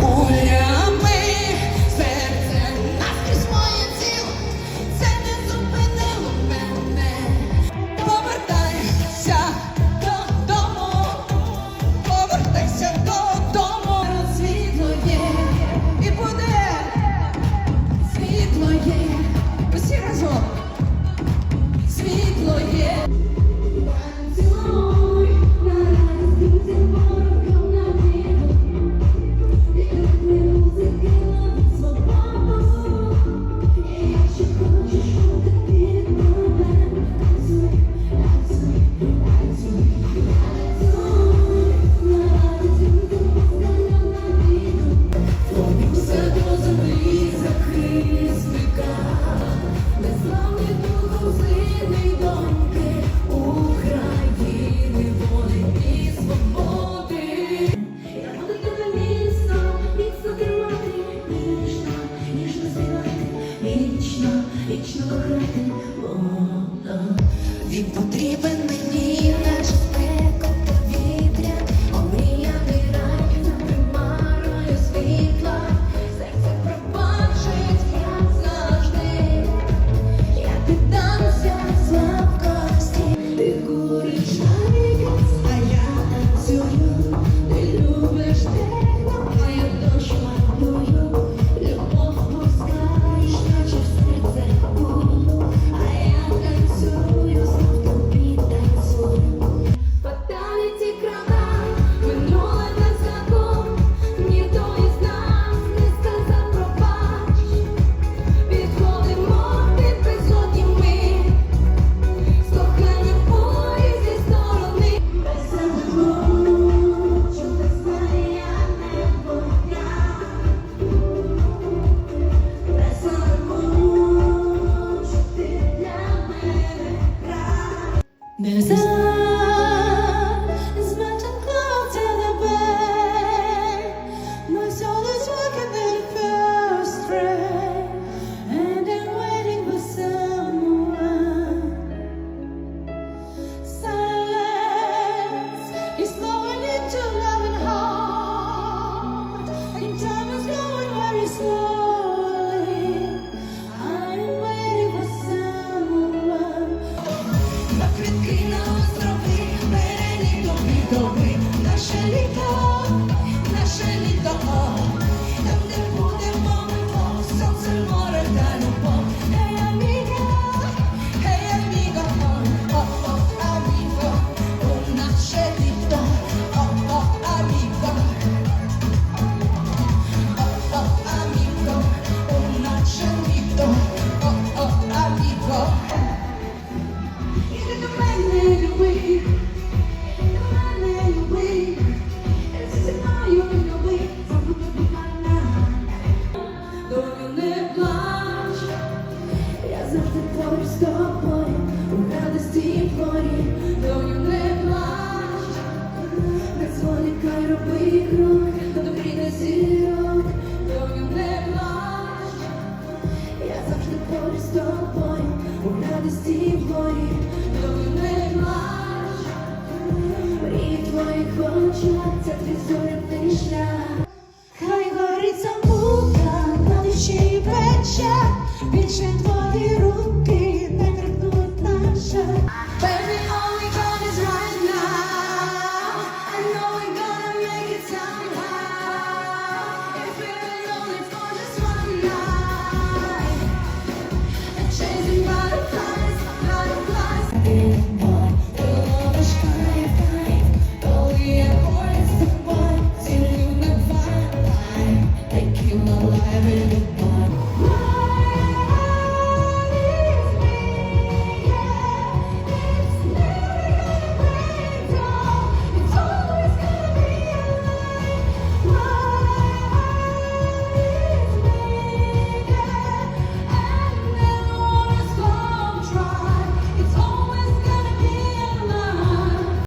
Кулія Вічно кохати, Він потрібен поруч з тобою, у радості і горі, доки плач, Мрії. Хай горить самута, на душі і більше твої руки не торкнуть наша. Amém.